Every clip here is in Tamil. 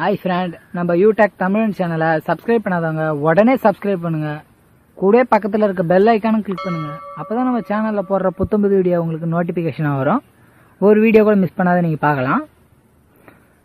ஹாய் ஃப்ரெண்ட் நம்ம யூடெக் தமிழ் சேனலை சப்ஸ்கிரைப் பண்ணாதவங்க உடனே சப்ஸ்கிரைப் பண்ணுங்க. கூட பக்கத்தில் இருக்க பெல் ஐக்கானும் கிளிக் பண்ணுங்க. அப்பதான் நம்ம சேனலில் போடுற புத்தம்புது வீடியோ உங்களுக்கு நோட்டிஃபிகேஷனாக வரும். ஒரு வீடியோ கூட மிஸ் பண்ணாத நீங்கள் பார்க்கலாம்.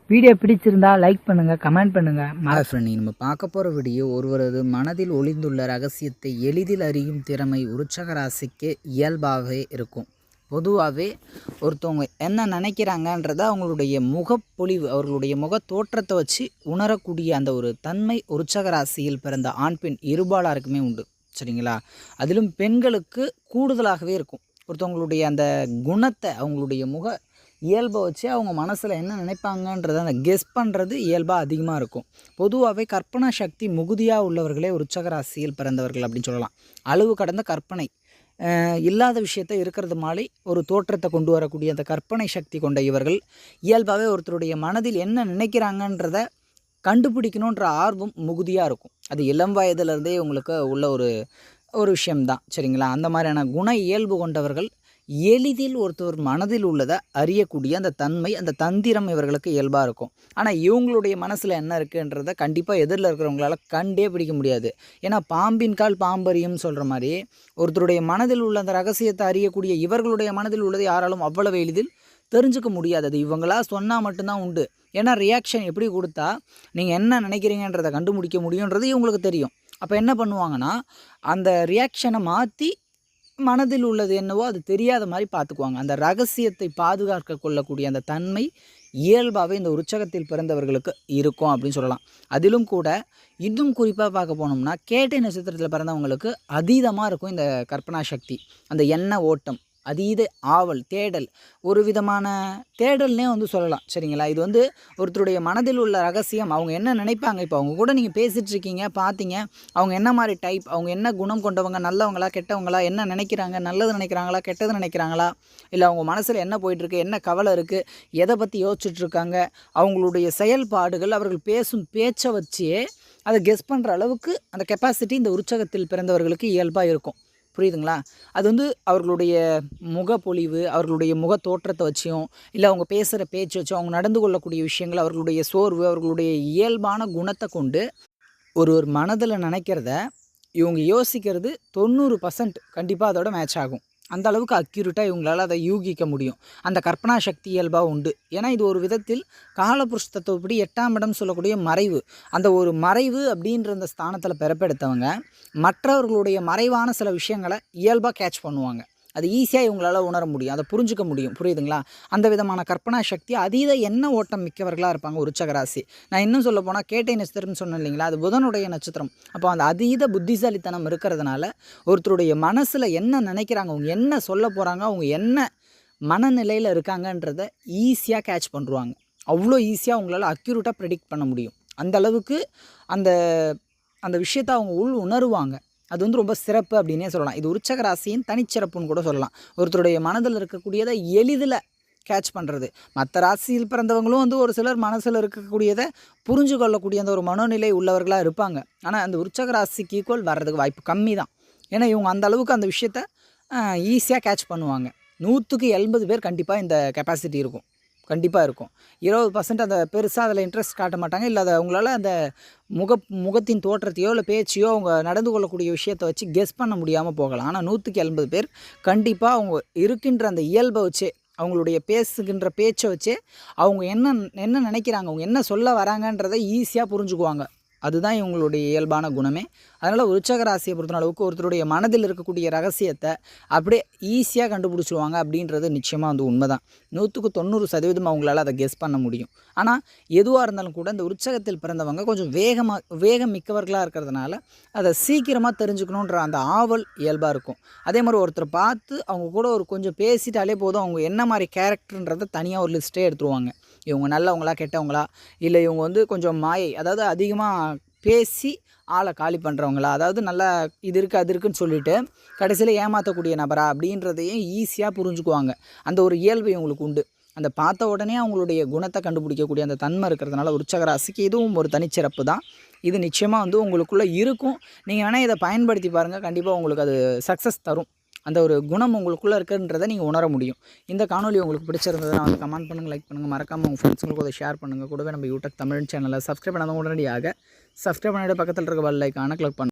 வீடியோ பிடிச்சிருந்தா லைக் பண்ணுங்க கமெண்ட் பண்ணுங்க. ம- ஹாய் ஃப்ரெண்ட் நம்ம பார்க்க போகிற வீடியோ ஒருவரது மனதில் ஒளிந்துள்ள ரகசியத்தை எளிதில் அறியும் திறமை உற்சக ராசிக்கு இயல்பாகவே இருக்கும். பொதுவாகவே ஒருத்தவங்க என்ன நினைக்கிறாங்கன்றத அவங்களுடைய முகப்பொழிவு அவர்களுடைய முக தோற்றத்தை வச்சு உணரக்கூடிய அந்த ஒரு தன்மை உற்சக ராசியில் பிறந்த ஆண் பெண் இருபாலாருக்குமே உண்டு. சரிங்களா? அதிலும் பெண்களுக்கு கூடுதலாகவே இருக்கும். ஒருத்தவங்களுடைய அந்த குணத்தை அவங்களுடைய முக இயல்பை வச்சு அவங்க மனசில் என்ன நினைப்பாங்கன்றத அந்த கெஸ் பண்ணுறது இயல்பாக அதிகமாக இருக்கும். பொதுவாகவே கற்பனா சக்தி மிகுதியாக உள்ளவர்களே உற்சக ராசியில் பிறந்தவர்கள் அப்படின்னு சொல்லலாம். அளவு கடந்த கற்பனை. இல்லாத விஷயத்தை இருக்கிறது மாதிரி ஒரு தோற்றத்தை கொண்டு வரக்கூடிய அந்த கற்பனை சக்தி கொண்ட இவர்கள் இயல்பாகவே ஒருத்தருடைய மனதில் என்ன நினைக்கிறாங்கன்றத கண்டுபிடிக்கணுன்ற ஆர்வம் மிகுதியாக இருக்கும். அது இளம் வயதுலேருந்தே உங்களுக்கு உள்ள ஒரு ஒரு விஷயம்தான். சரிங்களா? அந்த மாதிரியான குண இயல்பு கொண்டவர்கள் எளிதில் ஒருத்தர் மனதில் உள்ளதை அறியக்கூடிய அந்த தன்மை அந்த தந்திரம் இவர்களுக்கு இயல்பாக இருக்கும். ஆனால் இவங்களுடைய மனசில் என்ன இருக்குன்றத கண்டிப்பாக எதிரில் இருக்கிறவங்களால கண்டே பிடிக்க முடியாது. ஏன்னா பாம்பின் கால் பாம்பரியும் சொல்கிற மாதிரி ஒருத்தருடைய மனதில் உள்ள அந்த ரகசியத்தை அறியக்கூடிய இவர்களுடைய மனதில் உள்ளதை யாராலும் அவ்வளவு எளிதில் தெரிஞ்சுக்க முடியாது. அது இவங்களா சொன்னால் மட்டும்தான் உண்டு. ஏன்னா ரியாக்ஷன் எப்படி கொடுத்தா நீங்கள் என்ன நினைக்கிறீங்கன்றதை கண்டுபிடிக்க முடியுன்றது இவங்களுக்கு தெரியும். அப்போ என்ன பண்ணுவாங்கன்னா அந்த ரியாக்ஷனை மாற்றி மனதில் உள்ளது என்னவோ அது தெரியாத மாதிரி பார்த்துக்குவாங்க. அந்த ரகசியத்தை பாதுகாக்க கொள்ளக்கூடிய அந்த தன்மை இயல்பாகவே இந்த உற்சகத்தில் பிறந்தவர்களுக்கு இருக்கும் அப்படின்னு சொல்லலாம். அதிலும் கூட இன்னும் குறிப்பாக பார்க்க போனோம்னா கேட்டை நட்சத்திரத்தில் பிறந்தவங்களுக்கு அதீதமாக இருக்கும் இந்த கற்பனா சக்தி. அந்த எண்ண ஓட்டம் அதீத ஆவல் தேடல். ஒரு விதமான தேடல்னே வந்து சொல்லலாம். சரிங்களா? இது வந்து ஒருத்தருடைய மனதில் உள்ள ரகசியம். அவங்க என்ன நினைப்பாங்க? இப்போ அவங்க கூட நீங்கள் பேசிகிட்ருக்கீங்க பார்த்தீங்க அவங்க என்ன மாதிரி டைப் அவங்க என்ன குணம் கொண்டவங்க? நல்லவங்களா கெட்டவங்களா? என்ன நினைக்கிறாங்க? நல்லது நினைக்கிறாங்களா? கெட்டது நினைக்கிறாங்களா? இல்லை அவங்க மனசில் என்ன போயிட்டுருக்கு? என்ன கவலை இருக்குது எதை பற்றி யோசிச்சுட்ருக்காங்க அவங்களுடைய செயல்பாடுகள் அவர்கள் பேசும் பேச்சை வச்சே அதை கெஸ் பண்ணுற அளவுக்கு அந்த கெப்பாசிட்டி இந்த உற்சகத்தில் பிறந்தவர்களுக்கு இயல்பாக இருக்கும். புரியுதுங்களா? அது வந்து அவர்களுடைய முகப்பொழிவு அவர்களுடைய முக தோற்றத்தை வச்சும் இல்லை அவங்க பேசுகிற பேச்சு வச்சும் அவங்க நடந்து கொள்ளக்கூடிய விஷயங்கள் அவர்களுடைய சோர்வு அவர்களுடைய இயல்பான குணத்தை கொண்டு ஒரு ஒரு மனதில் நினைக்கிறத இவங்க யோசிக்கிறது தொண்ணூறு பர்சன்ட் கண்டிப்பாக அதோட மேட்ச் ஆகும். அந்த அளவுக்கு அக்யூரேட்டாக இவங்களால் அதை யூகிக்க முடியும். அந்த கற்பனா சக்தி இயல்பாக உண்டு. ஏன்னா இது ஒரு விதத்தில் காலபுருஷ தத்துவப்படி எட்டாம் இடம் சொல்லக்கூடிய மறைவு. அந்த ஒரு மறைவு அப்படின்ற அந்த ஸ்தானத்தில் பிறப்பெடுத்தவங்க மற்றவர்களுடைய மறைவான சில விஷயங்களை இயல்பாக கேட்ச் பண்ணுவாங்க. அது ஈஸியாக இவங்களால உணர முடியும். அதை புரிஞ்சுக்க முடியும். புரியுதுங்களா? அந்த விதமான கற்பனா சக்தி அதீத எண்ண ஓட்டம் மிக்கவர்களாக இருப்பாங்க உற்சக ராசி நான் இன்னும் சொல்ல போனால் கேட்டை நட்சத்திரம்னு சொன்னேன் இல்லைங்களா? அது புதனுடைய நட்சத்திரம். அப்போ அந்த அதீத புத்திசாலித்தனம் இருக்கிறதுனால ஒருத்தருடைய மனசில் என்ன நினைக்கிறாங்க அவங்க என்ன சொல்ல போகிறாங்க அவங்க என்ன மனநிலையில் இருக்காங்கன்றத ஈஸியாக கேட்ச் பண்ணுவாங்க. அவ்வளோ ஈஸியாக அவங்களால அக்யூரேட்டாக ப்ரெடிக்ட் பண்ண முடியும். அந்த அளவுக்கு அந்த அந்த விஷயத்தை அவங்க உள் உணருவாங்க. அது வந்து ரொம்ப சிறப்பு அப்படின்னே சொல்லலாம். இது உற்சக ராசியின் தனிச்சிறப்புன்னு கூட சொல்லலாம். ஒருத்தருடைய மனதில் இருக்கக்கூடியதை எளிதில் கேட்ச் பண்ணுறது மற்ற ராசியில் பிறந்தவங்களும் வந்து ஒரு சிலர் மனசில் இருக்கக்கூடியதை புரிஞ்சு கொள்ளக்கூடிய அந்த ஒரு மனோநிலை உள்ளவர்களாக இருப்பாங்க. ஆனால் அந்த உற்சக ராசிக்கு ஈக்குவல் வர்றதுக்கு வாய்ப்பு கம்மி தான் ஏன்னா இவங்க அந்த அளவுக்கு அந்த விஷயத்த ஈஸியாக கேட்ச் பண்ணுவாங்க. நூற்றுக்கு எண்பது பேர் கண்டிப்பாக இந்த கெப்பாசிட்டி இருக்கும். கண்டிப்பாக இருக்கும். இருபது பர்சன்ட் அந்த பெருசாக அதில் இன்ட்ரெஸ்ட் காட்ட மாட்டாங்க. இல்லை அதை அவங்களால அந்த முக முகத்தின் தோற்றத்தையோ இல்லை பேச்சையோ அவங்க நடந்து கொள்ளக்கூடிய விஷயத்தை வச்சு கெஸ் பண்ண முடியாமல் போகலாம். ஆனால் நூற்றுக்கு எண்பது பேர் கண்டிப்பாக அவங்க இருக்கின்ற அந்த இயல்பை வச்சே அவங்களுடைய பேசுகின்ற பேச்சை வச்சே அவங்க என்ன என்ன நினைக்கிறாங்க அவங்க என்ன சொல்ல வராங்கன்றதை ஈஸியாக புரிஞ்சுக்குவாங்க. அதுதான் இவங்களுடைய இயல்பான குணமே. அதனால் உற்சக ராசியை பொறுத்த அளவுக்கு ஒருத்தருடைய மனதில் இருக்கக்கூடிய ரகசியத்தை அப்படியே ஈஸியாக கண்டுபிடிச்சிருவாங்க அப்படின்றது நிச்சயமாக வந்து உண்மைதான். நூற்றுக்கு தொண்ணூறு சதவீதம் அவங்களால அதை கெஸ் பண்ண முடியும். ஆனால் எதுவாக இருந்தாலும் கூட இந்த உற்சகத்தில் பிறந்தவங்க கொஞ்சம் வேகமாக வேகம் மிக்கவர்களாக இருக்கிறதுனால அதை சீக்கிரமாக தெரிஞ்சுக்கணுன்ற அந்த ஆவல் இயல்பாக இருக்கும். அதே மாதிரி ஒருத்தர் பார்த்து அவங்க கூட ஒரு கொஞ்சம் பேசிட்டாலே போதும் அவங்க என்ன மாதிரி கேரக்டர்ன்றதை தனியாக ஒரு லிஸ்ட்டே எடுத்துருவாங்க. இவங்க நல்லவங்களா கெட்டவங்களா? இல்லை இவங்க வந்து கொஞ்சம் மாயை அதாவது அதிகமாக பேசி ஆளை காலி பண்ணுறவங்களா அதாவது நல்லா இது இருக்குது அது இருக்குன்னு சொல்லிட்டு கடைசியில் ஏமாற்றக்கூடிய நபரா? அப்படின்றதையும் ஈஸியாக புரிஞ்சுக்குவாங்க. அந்த ஒரு இயல்பு இவங்களுக்கு உண்டு. அந்த பார்த்த உடனே அவங்களுடைய குணத்தை கண்டுபிடிக்கக்கூடிய அந்த தன்மை இருக்கிறதுனால உற்சகராசிக்கு இதுவும் ஒரு தனிச்சிறப்பு தான். இது நிச்சயமாக வந்து உங்களுக்குள்ளே இருக்கும். நீங்கள் வேணால் இதை பயன்படுத்தி பாருங்கள் கண்டிப்பாக உங்களுக்கு அது சக்ஸஸ் தரும். அந்த ஒரு குணம் உங்களுக்குள்ளே இருக்குன்றதை நீங்கள் உணர முடியும். இந்த காணொலி உங்களுக்கு பிடிச்சிருந்ததுன்னா வந்து கமெண்ட் பண்ணுங்கள் லைக் பண்ணுங்கள் மறக்காமல் உங்கள் ஃப்ரெண்ட்ஸுங்களுக்கு அதை ஷேர் பண்ணுங்கள் கூடவே நம்ம யூடியூப் தமிழ் சேனலை சப்ஸ்கிரைப் பண்ணாத உடனடியாக சப்ஸ்கிரைப் பண்ணிட்டு பக்கத்தில் இருக்க பெல் லைக்கான கிளிக் பண்ணுங்கள்